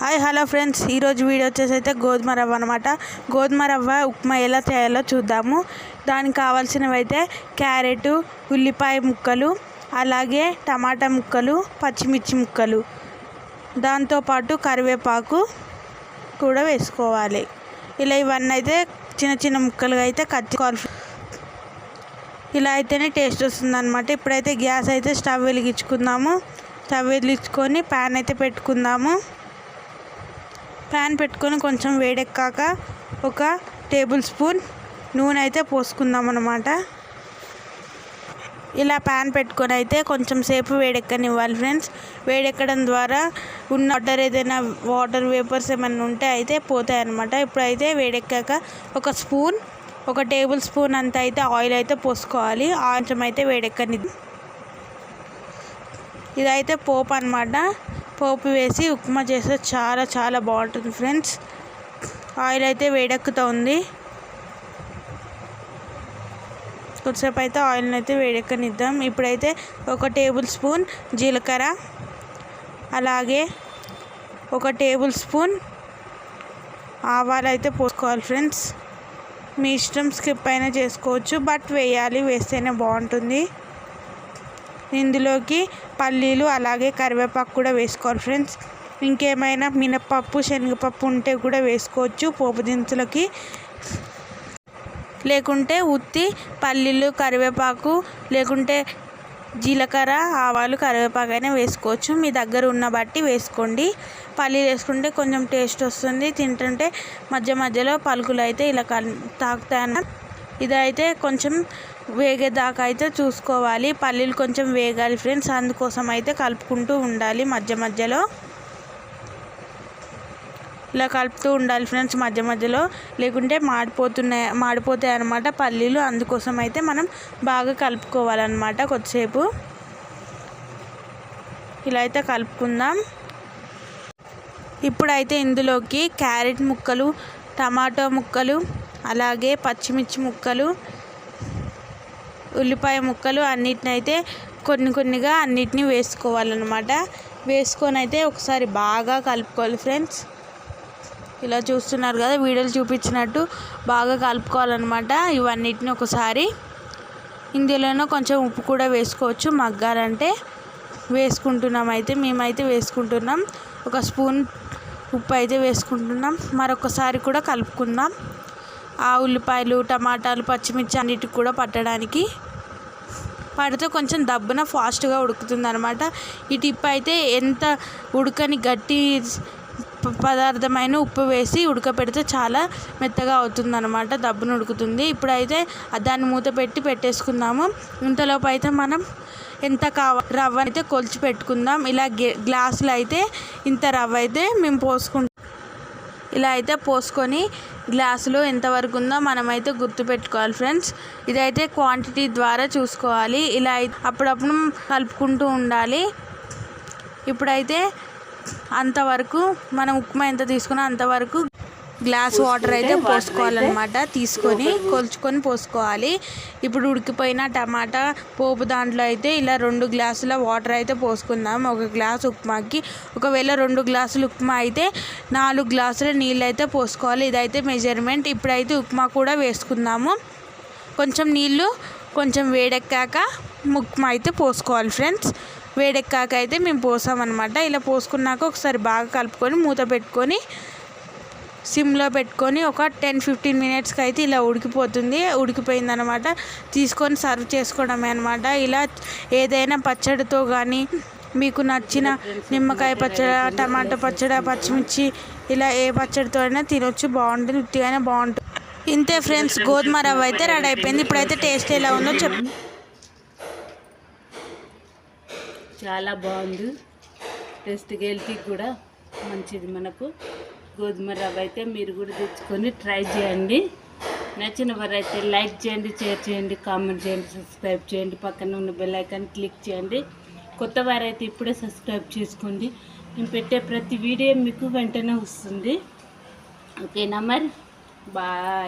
Hi hello friends. ఈరోజు video వచ్చేసి అయితే గోధుమ రవ్వ అనమాట గోధుమ రవ్వ ఉప్మా ఎలా చేయాలో చూద్దాము. దానికి కావాల్సినవి అయితే క్యారెట్ ఉల్లిపాయ ముక్కలు అలాగే టమాటా ముక్కలు పచ్చిమిర్చి ముక్కలు. దాంతోపాటు కరివేపాకు కూడా వేసుకోవాలి. ఇలా ఇవన్నీ అయితే చిన్న చిన్న ముక్కలుగా అయితే కట్ ఇలా అయితేనే టేస్ట్ వస్తుందన్నమాట. ఇప్పుడైతే గ్యాస్ అయితే స్టవ్ వెలిగించుకుందాము. స్టవ్ వెలిగించుకొని ప్యాన్ అయితే పెట్టుకుందాము. ప్యాన్ పెట్టుకొని కొంచెం వేడెక్కాక ఒక టేబుల్ స్పూన్ నూనె అయితే పోసుకుందాం అనమాట ఇలా ప్యాన్ పెట్టుకొని అయితే కొంచెం సేపు వేడెక్కనివ్వాలి ఫ్రెండ్స్. వేడెక్కడం ద్వారా ఉన్న వాటర్ ఏదైనా వాటర్ వేపర్స్ ఏమైనా ఉంటే అయితే పోతాయి అనమాట ఇప్పుడైతే వేడెక్కాక ఒక స్పూన్ ఒక టేబుల్ స్పూన్ అంత అయితే ఆయిల్ అయితే పోసుకోవాలి. కొంచెం అయితే వేడెక్కని ఇదైతే పోపు అనమాట పోపు వేసి ఉప్మా చేస్తే చాలా చాలా బాగుంటుంది ఫ్రెండ్స్. ఆయిల్ అయితే వేడెక్కుతుంది కొద్దిసేపు అయితే ఆయిల్ని అయితే వేడెక్కనిద్దాం. ఇప్పుడైతే ఒక టేబుల్ స్పూన్ జీలకర్ర అలాగే ఒక టేబుల్ స్పూన్ ఆవాలు అయితే పోసుకోవాలి ఫ్రెండ్స్. మీ ఇష్టం స్కిప్ అయినా చేసుకోవచ్చు బట్ వేయాలి వేస్తేనే బాగుంటుంది. ఇందులోకి పల్లీలు అలాగే కరివేపాకు కూడా వేసుకోవాలి ఫ్రెండ్స్. ఇంకేమైనా మినపప్పు శనగపప్పు ఉంటే కూడా వేసుకోవచ్చు. పోపు దినుసులకి లేకుంటే ఉత్తి పల్లీలు కరివేపాకు లేకుంటే జీలకర్ర ఆవాలు కరివేపాకు అయినా వేసుకోవచ్చు. మీ దగ్గర ఉన్న బట్టి వేసుకోండి. పల్లీలు వేసుకుంటే కొంచెం టేస్ట్ వస్తుంది. తింటుంటే మధ్య మధ్యలో పలుకులు అయితే ఇలా తాకుతాయి ఇదైతే కొంచెం వేగేదాకా అయితే చూసుకోవాలి. పల్లీలు కొంచెం వేగాలి ఫ్రెండ్స్. అందుకోసం అయితే కలుపుకుంటూ ఉండాలి మధ్య మధ్యలో. ఇలా కలుపుతూ ఉండాలి ఫ్రెండ్స్ మధ్య మధ్యలో. లేకుంటే మాడిపోతున్నాయి మాడిపోతాయి అన్నమాట పల్లీలు. అందుకోసం అయితే మనం బాగా కలుపుకోవాలన్నమాట కొద్దిసేపు. ఇలా అయితే కలుపుకుందాం. ఇప్పుడైతే ఇందులోకి క్యారెట్ ముక్కలు టమాటో ముక్కలు అలాగే పచ్చిమిర్చి ముక్కలు ఉల్లిపాయ ముక్కలు అన్నిటిని అయితే కొన్ని కొన్నిగా అన్నిటినీ వేసుకోవాలన్నమాట. వేసుకొని అయితే ఒకసారి బాగా కలుపుకోవాలి ఫ్రెండ్స్. ఇలా చూస్తున్నారు కదా వీడియోలు చూపించినట్టు బాగా కలుపుకోవాలన్నమాట. ఇవన్నిటిని ఒకసారి ఇందులోనూ కొంచెం ఉప్పు కూడా వేసుకోవచ్చు. మగ్గాలంటే వేసుకుంటున్నాం అయితే మేమైతే వేసుకుంటున్నాం. ఒక స్పూన్ ఉప్పు అయితే వేసుకుంటున్నాం. మరొకసారి కూడా కలుపుకుందాం. ఆ ఉల్లిపాయలు టమాటాలు పచ్చిమిర్చి అన్నిటికి కూడా పట్టడానికి పడితే కొంచెం దబ్బున ఫాస్ట్గా ఉడుకుతుంది అనమాట ఈ టిప్ అయితే ఎంత ఉడకని గట్టి పదార్థమైన ఉప్పు వేసి ఉడకపెడితే చాలా మెత్తగా అవుతుంది దబ్బును ఉడుకుతుంది. ఇప్పుడైతే దాన్ని మూత పెట్టి పెట్టేసుకుందాము. ఇంతలోపు అయితే మనం ఎంత కావ రవ్వ అయితే కొలిచి పెట్టుకుందాం. ఇలా గ్లాసులు అయితే ఇంత రవ్వ అయితే మేము పోసుకుంటాం. ఇలా అయితే పోసుకొని గ్లాసులో ఎంతవరకు ఉందో మనమైతే గుర్తుపెట్టుకోవాలి ఫ్రెండ్స్. ఇదైతే క్వాంటిటీ ద్వారా చూసుకోవాలి. ఇలా అప్పుడప్పుడు కలుపుకుంటూ ఉండాలి. ఇప్పుడైతే అంతవరకు మనం ఉప్మా ఎంత తీసుకున్నా అంతవరకు గ్లాస్ వాటర్ అయితే పోసుకోవాలన్నమాట. తీసుకొని కొలుచుకొని పోసుకోవాలి. ఇప్పుడు ఉడికిపోయిన టమాటా పోపు దాంట్లో అయితే ఇలా రెండు గ్లాసుల వాటర్ అయితే పోసుకుందాం. ఒక గ్లాస్ ఉప్మాకి. ఒకవేళ రెండు గ్లాసులు ఉప్మా అయితే నాలుగు గ్లాసుల నీళ్ళు అయితే పోసుకోవాలి. ఇదైతే మెజర్మెంట్ ఇప్పుడైతే ఉప్మా కూడా వేసుకుందాము. కొంచెం నీళ్ళు కొంచెం వేడెక్కాక ఉప్మా అయితే పోసుకోవాలి ఫ్రెండ్స్. వేడెక్కాక అయితే మేము పోసామన్నమాట. ఇలా పోసుకున్నాక ఒకసారి బాగా కలుపుకొని మూత పెట్టుకొని సిమ్లో పెట్టుకొని ఒక టెన్ ఫిఫ్టీన్ మినిట్స్కి అయితే ఇలా ఉడికిపోతుంది. ఉడికిపోయిందనమాట. తీసుకొని సర్వ్ చేసుకోవడమే అనమాట ఇలా ఏదైనా పచ్చడితో కానీ మీకు నచ్చిన నిమ్మకాయ పచ్చడి టమాటో పచ్చడి పచ్చిమిర్చి ఇలా ఏ పచ్చడితో అయినా తినొచ్చు. బాగుంటుంది ఉట్టిగానే బాగుంటుంది ఇంతే ఫ్రెండ్స్ గోధుమ రవ్వ అయితే రెడీ అయిపోయింది. ఇప్పుడైతే టేస్ట్ ఎలా ఉందో చెప్. చాలా బాగుంది. టెస్ట్ హెల్తీ కూడా మంచిది మనకు. గోధుమ రవ్వ అయితే మీరు కూడా తెచ్చుకొని ట్రై చేయండి. నచ్చిన వారైతే లైక్ చేయండి షేర్ చేయండి కామెంట్ చేయండి సబ్స్క్రైబ్ చేయండి. పక్కన ఉన్న బెల్ ఐకాన్ క్లిక్ చేయండి. కొత్త వారైతే ఇప్పుడే సబ్స్క్రైబ్ చేసుకోండి. నేను పెట్టే ప్రతి వీడియో మీకు వెంటనే వస్తుంది. ఓకేనా మరి? బాయ్.